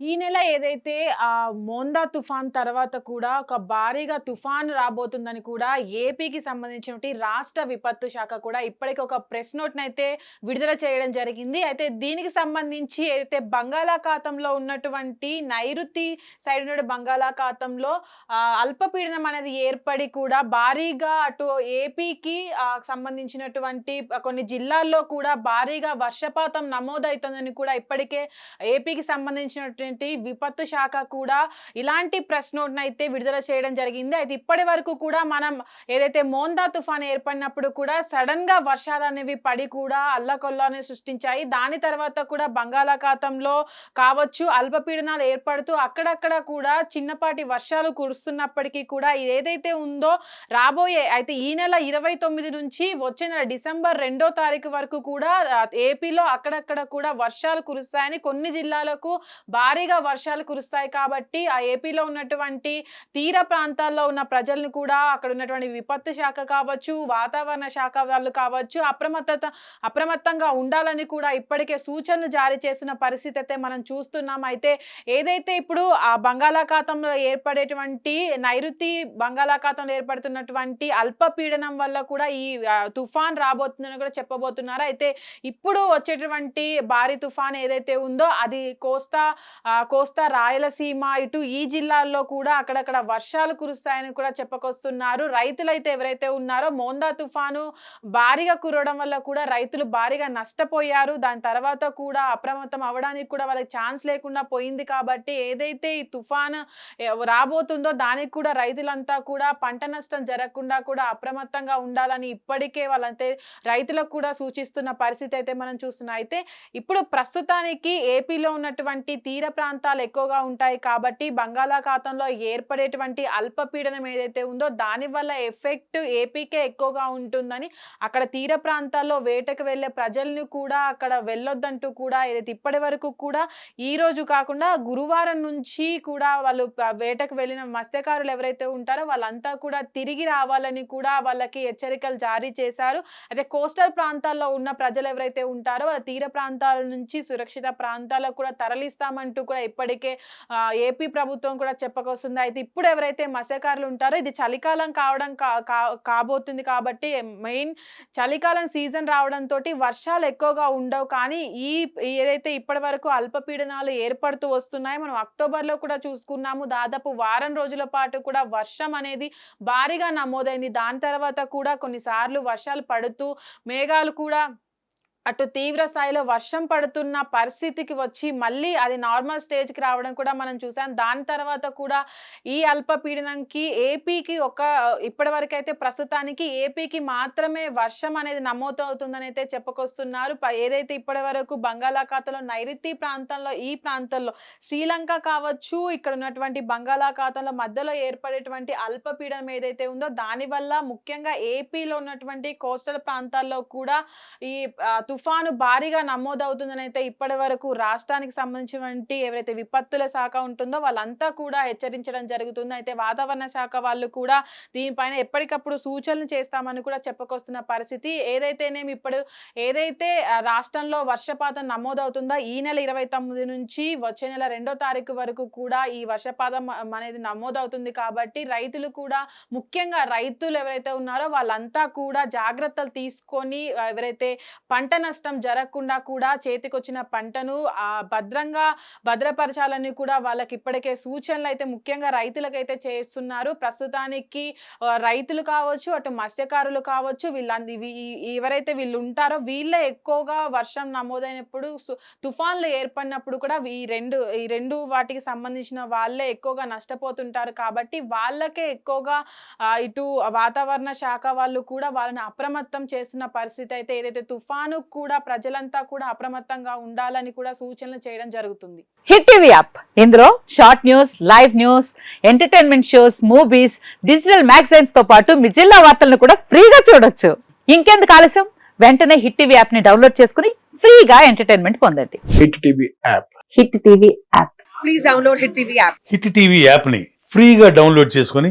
ఈ నెల ఏదైతే ఆ మోందా తుఫాన్ తర్వాత కూడా ఒక భారీగా తుఫాన్ రాబోతుందని కూడా ఏపీకి సంబంధించినటువంటి రాష్ట్ర విపత్తు శాఖ కూడా ఇప్పటికి ఒక ప్రెస్ నోట్ని అయితే విడుదల చేయడం జరిగింది. అయితే దీనికి సంబంధించి ఏదైతే బంగాళాఖాతంలో ఉన్నటువంటి నైరుతి సైడ్ ఉన్న బంగాళాఖాతంలో అల్పపీడనం అనేది ఏర్పడి కూడా భారీగా అటు ఏపీకి సంబంధించినటువంటి కొన్ని జిల్లాల్లో కూడా భారీగా వర్షపాతం నమోదవుతుందని కూడా ఇప్పటికే ఏపీకి ఏంటి? విపత్తు శాఖ కూడా ఇలాంటి ప్రెస్ నోట్ అయితే విడుదల చేయడం జరిగింది. అయితే ఇప్పటి వరకు కూడా మనం ఏదైతే మోందా తుఫాన్ ఏర్పడినప్పుడు కూడా సడన్గా వర్షాలు అనేవి పడి కూడా అల్లకొల్లాన్ని సృష్టించాయి. దాని తర్వాత కూడా బంగాళాఖాతంలో కావచ్చు అల్పపీడనాలు ఏర్పడుతూ అక్కడక్కడ కూడా చిన్నపాటి వర్షాలు కురుస్తున్నప్పటికీ కూడా ఏదైతే ఉందో రాబోయే అయితే ఈ నెల ఇరవై తొమ్మిది నుంచి వచ్చే నెల డిసెంబర్ రెండో తారీఖు వరకు కూడా ఏపీలో అక్కడక్కడ కూడా వర్షాలు కురుస్తాయని కొన్ని జిల్లాలకు భారీ భారీగా వర్షాలు కురుస్తాయి కాబట్టి ఆ ఏపీలో ఉన్నటువంటి తీర ప్రాంతాల్లో ఉన్న ప్రజలను కూడా అక్కడ ఉన్నటువంటి విపత్తు శాఖ కావచ్చు వాతావరణ శాఖ వాళ్ళు కావచ్చు అప్రమత్తత అప్రమత్తంగా ఉండాలని కూడా ఇప్పటికే సూచనలు జారీ చేసిన పరిస్థితి అయితే మనం చూస్తున్నాం. అయితే ఏదైతే ఇప్పుడు ఆ బంగాళాఖాతంలో ఏర్పడేటువంటి నైరుతి బంగాళాఖాతంలో ఏర్పడుతున్నటువంటి అల్పపీడనం వల్ల కూడా ఈ తుఫాన్ రాబోతుందని కూడా చెప్పబోతున్నారు. అయితే ఇప్పుడు వచ్చేటువంటి భారీ తుఫాన్ ఏదైతే ఉందో అది కోస్తా కోస్తా రాయలసీమ ఇటు ఈ జిల్లాల్లో కూడా అక్కడక్కడ వర్షాలు కురుస్తాయని కూడా చెప్పుకొస్తున్నారు. రైతులైతే ఎవరైతే ఉన్నారో మోందా తుఫాను భారీగా కురవడం వల్ల కూడా రైతులు భారీగా నష్టపోయారు. దాని తర్వాత కూడా అప్రమత్తం అవ్వడానికి కూడా వాళ్ళకి ఛాన్స్ లేకుండా పోయింది కాబట్టి ఏదైతే ఈ తుఫాను రాబోతుందో దానికి కూడా రైతులంతా కూడా పంట నష్టం జరగకుండా కూడా అప్రమత్తంగా ఉండాలని ఇప్పటికే వాళ్ళంతే రైతులకు కూడా సూచిస్తున్న పరిస్థితి అయితే మనం చూస్తున్నాం. అయితే ఇప్పుడు ప్రస్తుతానికి ఏపీలో ఉన్నటువంటి తీర ప్రాంతాలు ఎక్కువగా ఉంటాయి కాబట్టి బంగాళాఖాతంలో ఏర్పడేటువంటి అల్పపీడనం ఏదైతే ఉందో దానివల్ల ఎఫెక్ట్ ఏపీకే ఎక్కువగా ఉంటుందని అక్కడ తీర ప్రాంతాల్లో వేటకు వెళ్ళే ప్రజల్ని కూడా అక్కడ వెళ్ళొద్దంటూ కూడా ఏదైతే ఇప్పటి వరకు కూడా ఈ రోజు కాకుండా గురువారం నుంచి కూడా వాళ్ళు వేటకు వెళ్ళిన మత్స్యకారులు ఎవరైతే ఉంటారో వాళ్ళంతా కూడా తిరిగి రావాలని కూడా వాళ్ళకి హెచ్చరికలు జారీ చేశారు. అయితే కోస్టల్ ప్రాంతాల్లో ఉన్న ప్రజలు ఎవరైతే ఉంటారో వాళ్ళ తీర ప్రాంతాల నుంచి సురక్షిత ప్రాంతాలకు కూడా తరలిస్తామంటూ కూడా ఇప్పటికే ఏపీ ప్రభుత్వం కూడా చెప్పకొస్తుంది. అయితే ఇప్పుడు ఎవరైతే మత్స్యకారులు ఉంటారో ఇది చలికాలం కావడం కా- కా- కాబోతుంది కాబట్టి మెయిన్ చలికాలం సీజన్ రావడంతో వర్షాలు ఎక్కువగా ఉండవు. కానీ ఈ ఏదైతే ఇప్పటి వరకు అల్పపీడనాలు ఏర్పడుతూ వస్తున్నాయో మనం అక్టోబర్లో కూడా చూసుకున్నాము. దాదాపు వారం రోజుల పాటు కూడా వర్షం అనేది భారీగా నమోదైంది. దాని తర్వాత కూడా కొన్నిసార్లు వర్షాలు పడుతూ మేఘాలు కూడా అటు తీవ్ర స్థాయిలో వర్షం పడుతున్న పరిస్థితికి వచ్చి మళ్ళీ అది నార్మల్ స్టేజ్కి రావడం కూడా మనం చూసాం. దాని తర్వాత కూడా ఈ అల్పపీడనంకి ఏపీకి ఒక ఇప్పటి వరకు అయితే ప్రస్తుతానికి ఏపీకి మాత్రమే వర్షం అనేది నమోదవుతుందని అయితే చెప్పుకొస్తున్నారు. ప- ఏదైతే ఇప్పటి వరకు బంగాళాఖాతంలో నైరుతి ప్రాంతంలో ఈ ప్రాంతంలో శ్రీలంక కావచ్చు ఇక్కడ ఉన్నటువంటి బంగాళాఖాతంలో మధ్యలో ఏర్పడేటువంటి అల్పపీడనం ఏదైతే ఉందో దానివల్ల ముఖ్యంగా ఏపీలో ఉన్నటువంటి కోస్టల్ ప్రాంతాల్లో కూడా ఈ తుఫాను భారీగా నమోదవుతుందని అయితే ఇప్పటి వరకు రాష్ట్రానికి సంబంధించినటువంటి ఎవరైతే విపత్తుల శాఖ ఉంటుందో వాళ్ళంతా కూడా హెచ్చరించడం జరుగుతుంది. అయితే వాతావరణ శాఖ వాళ్ళు కూడా దీనిపైన ఎప్పటికప్పుడు సూచనలు చేస్తామని కూడా చెప్పుకొస్తున్న పరిస్థితి ఏదైతేనేమి ఇప్పుడు ఏదైతే రాష్ట్రంలో వర్షపాతం నమోదవుతుందో ఈ నెల ఇరవై తొమ్మిది నుంచి వచ్చే నెల రెండో తారీఖు వరకు కూడా ఈ వర్షపాతం అనేది నమోదవుతుంది కాబట్టి రైతులు కూడా ముఖ్యంగా రైతులు ఎవరైతే ఉన్నారో వాళ్ళంతా కూడా జాగ్రత్తలు తీసుకొని ఎవరైతే పంట నష్టం జరగకుండా కూడా చేతికొచ్చిన పంటను భద్రంగా భద్రపరచాలని కూడా వాళ్ళకి ఇప్పటికే సూచనలు అయితే ముఖ్యంగా రైతులకైతే చేస్తున్నారు. ప్రస్తుతానికి రైతులు కావచ్చు అటు మత్స్యకారులు కావచ్చు వీళ్ళంది ఎవరైతే వీళ్ళు ఉంటారో వీళ్ళే ఎక్కువగా వర్షం నమోదైనప్పుడు సు- తుఫాన్లు ఏర్పడినప్పుడు కూడా ఈ రెండు ఈ రెండు వాటికి సంబంధించిన వాళ్ళే ఎక్కువగా నష్టపోతుంటారు. కాబట్టి వాళ్ళకే ఎక్కువగా ఇటు వాతావరణ శాఖ వాళ్ళు కూడా వాళ్ళని అప్రమత్తం చేస్తున్న పరిస్థితి అయితే ఏదైతే తుఫాను కూడా ప్రజలంతా కూడా అప్రమత్తంగా ఉండాలని కూడా సూచనలు చేయడం జరుగుతుంది. Hit TV app. ఇందులో short news live news entertainment shows movies digital మ్యాగజైన్స్తో పాటు మీ జిల్లా వార్తలను కూడా ఫ్రీగా చూడొచ్చు. ఇంకెందుకు ఆలస్యం? వెంటనే హిట్ టీవీ యాప్ని డౌన్లోడ్ చేసుకుని ఫ్రీగా ఎంటర్టైన్మెంట్ పొందండి. Hit TV app. Hit TV app. Please download Hit TV app. Hit TV యాప్ని ఫ్రీగా డౌన్లోడ్ చేసుకొని